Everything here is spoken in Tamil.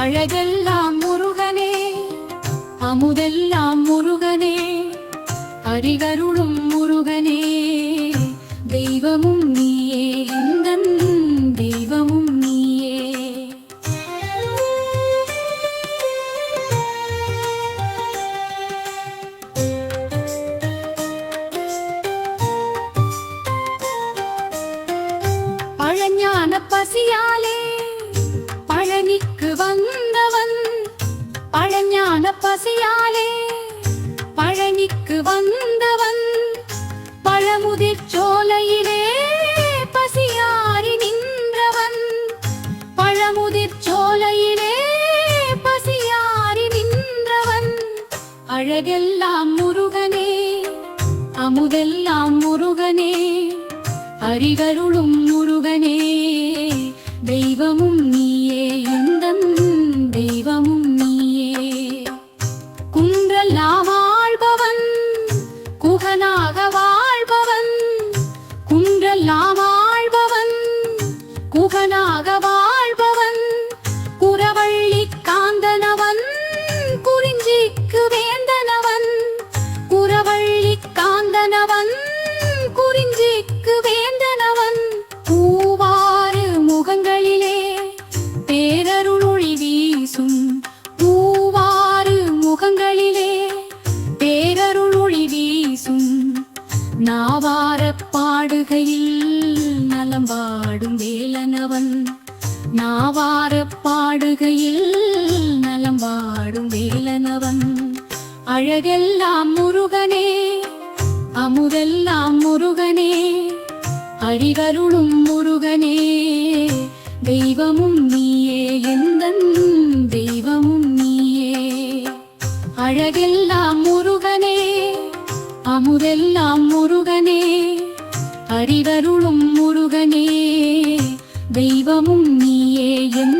அழகெல்லாம் முருகனே அமுதெல்லாம் முருகனே அரிகருளும் முருகனே. தெய்வமும் நீயே எந்தன் தெய்வமும் நீயே. பழஞான பசியாலே பழஞான பழனிக்கு வந்தவன் பழமுதிர் சோலையிலே பசியாரி நின்றவன் பழமுதிர் சோலையிலே பசியாரி நின்றவன். அழகெல்லாம் முருகனே அமுதெல்லாம் முருகனே அறிகருளும் முருகனே தெய்வமும் நீ குறிஞ்சிக்கு வேந்தனவன் குறவள்ளி காந்தனவன் குறிஞ்சிக்கு வேந்தனவன். பூவாறு முகங்களிலே பேரருளொளி வீசும் பூவாறு முகங்களிலே பேரருளொளி வீசும். நாவார பாடுகையில் நலம் பாடும் வேலனவன் நாவார பாடுகையில் நலம் அழகெல்லாம் முருகனே அமுதெல்லாம் முருகனே அரிகருளும் முருகனே. தெய்வமும் நீயே எந்தன் தெய்வமும் நீயே. அழகெல்லாம் முருகனே அமுதெல்லாம் முருகனே அறிவருளும் முருகனே. தெய்வமும் நீயே என்